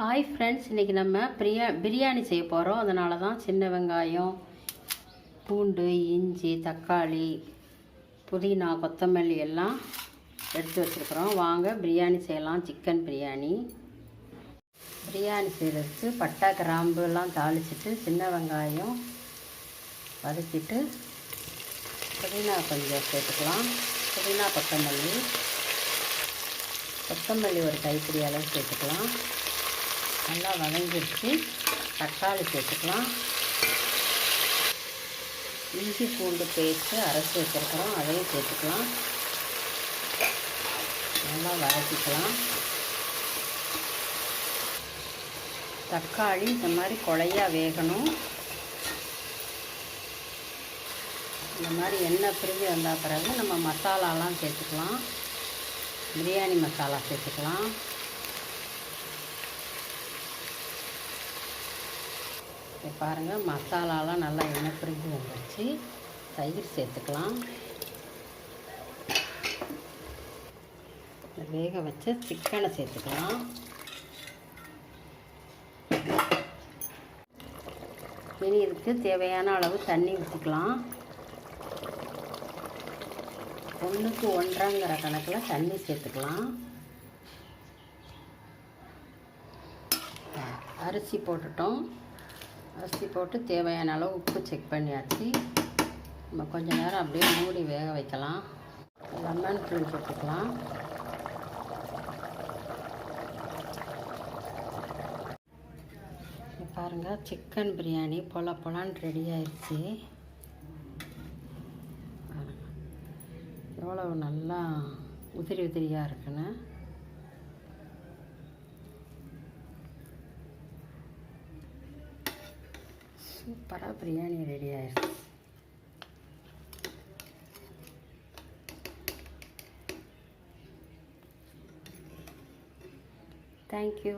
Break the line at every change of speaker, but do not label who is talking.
Hi friends இன்றைக்கி நம்ம பிரியா பிரியாணி செய்ய போகிறோம் அதனால தான் சின்ன வெங்காயம் பூண்டு இஞ்சி தக்காளி புதினா கொத்தமல்லி எல்லாம் எடுத்து வச்சுருக்குறோம். வாங்க பிரியாணி செய்யலாம். சிக்கன் பிரியாணி. பிரியாணி செய்கிறதுக்கு பட்டா கிராம்பு எல்லாம் தாளிச்சிட்டு சின்ன வெங்காயம் வதக்கிட்டு புதினா கொஞ்சம் சேர்த்துக்கலாம். புதினா கொத்தமல்லி. கொத்தமல்லி ஒரு கைப்பிடி அளவு சேர்த்துக்கலாம். நல்லா வதங்கிடுச்சு. தக்காளி சேர்த்துக்கலாம். இஞ்சி பூண்டு பேஸ்ட்டு அரைச்சி வச்சுருக்கிறோம். அதையும் சேர்த்துக்கலாம். நல்லா வதக்கிக்கலாம். தக்காளி இந்த மாதிரி கொலையாக வேகணும். இந்த மாதிரி எண்ணெய் பிரிஞ்சு வந்தால் பிறகு நம்ம மசாலாலாம் சேர்த்துக்கலாம். பிரியாணி மசாலா சேர்த்துக்கலாம். இப்போ பாருங்கள் மசாலாலாம் நல்லா எண்ணெய் பிரிஞ்சு வந்துடுச்சு தயிர் சேர்த்துக்கலாம். வேக வச்ச சிக்கனை சேர்த்துக்கலாம். இனி இதுக்கு தேவையான அளவு தண்ணி ஊற்றிக்கலாம் ஒன்றுக்கு ஒன்றாங்கிற கணக்கில் தண்ணி சேர்த்துக்கலாம். அரிசி போட்டுட்டோம். அரிசி போட்டு தேவையான அளவு உப்பு செக் பண்ணியாச்சு. நம்ம கொஞ்சம் நேரம் அப்படியே மூடி வேக வைக்கலாம். லெமன் புளி போட்டுக்கலாம். பாருங்கள் சிக்கன் பிரியாணி பொல பொலான்னு ரெடி ஆயிடுச்சு எவ்வளவு நல்லா உதிரி உதிரியாக இருக்குன்னு. சூப்பராக பிரியாணி ரெடி ஆயிடுச்சு தேங்க்யூ